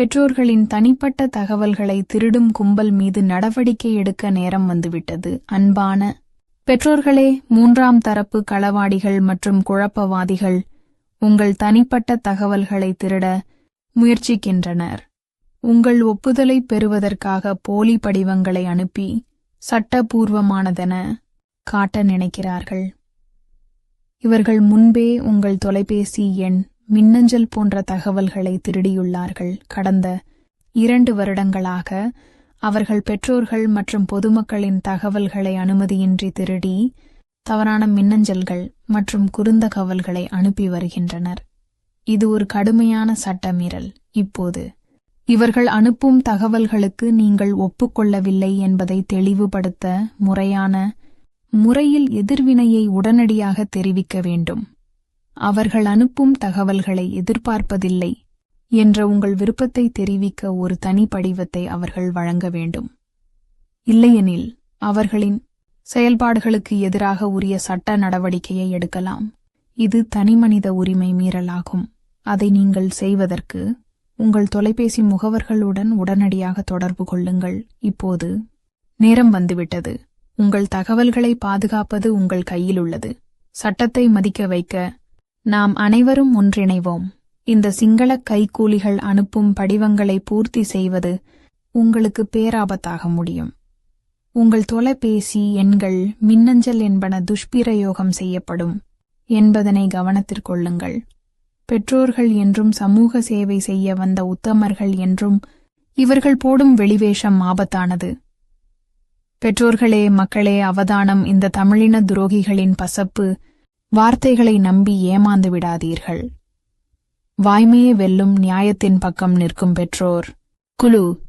பெற்றோர்களின் தனிப்பட்ட தகவல்களை திருடும் கும்பல் மீது நடவடிக்கை எடுக்க நேரம் வந்துவிட்டது. அன்பான பெற்றோர்களே மூன்றாம் தரப்பு களவாடிகள் மற்றும் குழப்பவாதிகள் உங்கள் தனிப்பட்ட தகவல்களை திருட முயற்சிக்கின்றனர். உங்கள் ஒப்புதலை பெறுவதற்காக போலி படிவங்களை அனுப்பி சட்டபூர்வமானதென காட்ட நினைக்கிறார்கள். இவர்கள் முன்பே உங்கள் தொலைபேசி எண் மின்னஞ்சல் போன்ற தகவல்களை திருடியுள்ளார்கள். கடந்த இரண்டு வருடங்களாக அவர்கள் பெற்றோர்கள் மற்றும் பொதுமக்களின் தகவல்களை அனுமதியின்றி திருடி தவறான மின்னஞ்சல்கள் மற்றும் குறுந்தகவல்களை அனுப்பி வருகின்றனர். இது ஒரு கடுமையான சட்டமீறல். இப்போது இவர்கள் அனுப்பும் தகவல்களுக்கு நீங்கள் ஒப்புக்கொள்ளவில்லை என்பதை தெளிவுபடுத்த முறையான முறையில் எதிர்வினையை உடனடியாக தெரிவிக்க வேண்டும். அவர்கள் அனுப்பும் தகவல்களை எதிர்பார்ப்பதில்லை என்ற உங்கள் விருப்பத்தை தெரிவிக்க ஒரு தனி படிவத்தை அவர்கள் வழங்க வேண்டும். இல்லையெனில் அவர்களின் செயல்பாடுகளுக்கு எதிராக உரிய சட்ட நடவடிக்கையை எடுக்கலாம். இது தனிமனித உரிமை மீறலாகும். அதை நீங்கள் செய்வதற்கு உங்கள் தொலைபேசி முகவர்களுடன் உடனடியாக தொடர்பு கொள்ளுங்கள். இப்போது நேரம் வந்துவிட்டது. உங்கள் தகவல்களை பாதுகாப்பது உங்கள் கையில் உள்ளது. சட்டத்தை மதிக்க வைக்க நாம் அனைவரும் ஒன்றிணைவோம். இந்த சிங்கள கைக்கூலிகள் அனுப்பும் படிவங்களை பூர்த்தி செய்வது உங்களுக்கு பேராபத்தாக முடியும். உங்கள் தொலைபேசி எண்கள் மின்னஞ்சல் என்பன துஷ்பிரயோகம் செய்யப்படும் என்பதனை கவனத்திற்கொள்ளுங்கள் பெற்றோர்கள் என்றும் சமூக சேவை செய்ய வந்த உத்தமர்கள் என்றும் இவர்கள் போடும் வெளிவேஷம் ஆபத்தானது. பெற்றோர்களே மக்களே அவதானம் இந்த தமிழின துரோகிகளின் பசப்பு வார்த்தைகளை நம்பி ஏமாந்து விடாதீர்கள். வாய்மையே வெல்லும் நியாயத்தின் பக்கம் நிற்கும் பெற்றோர். குழு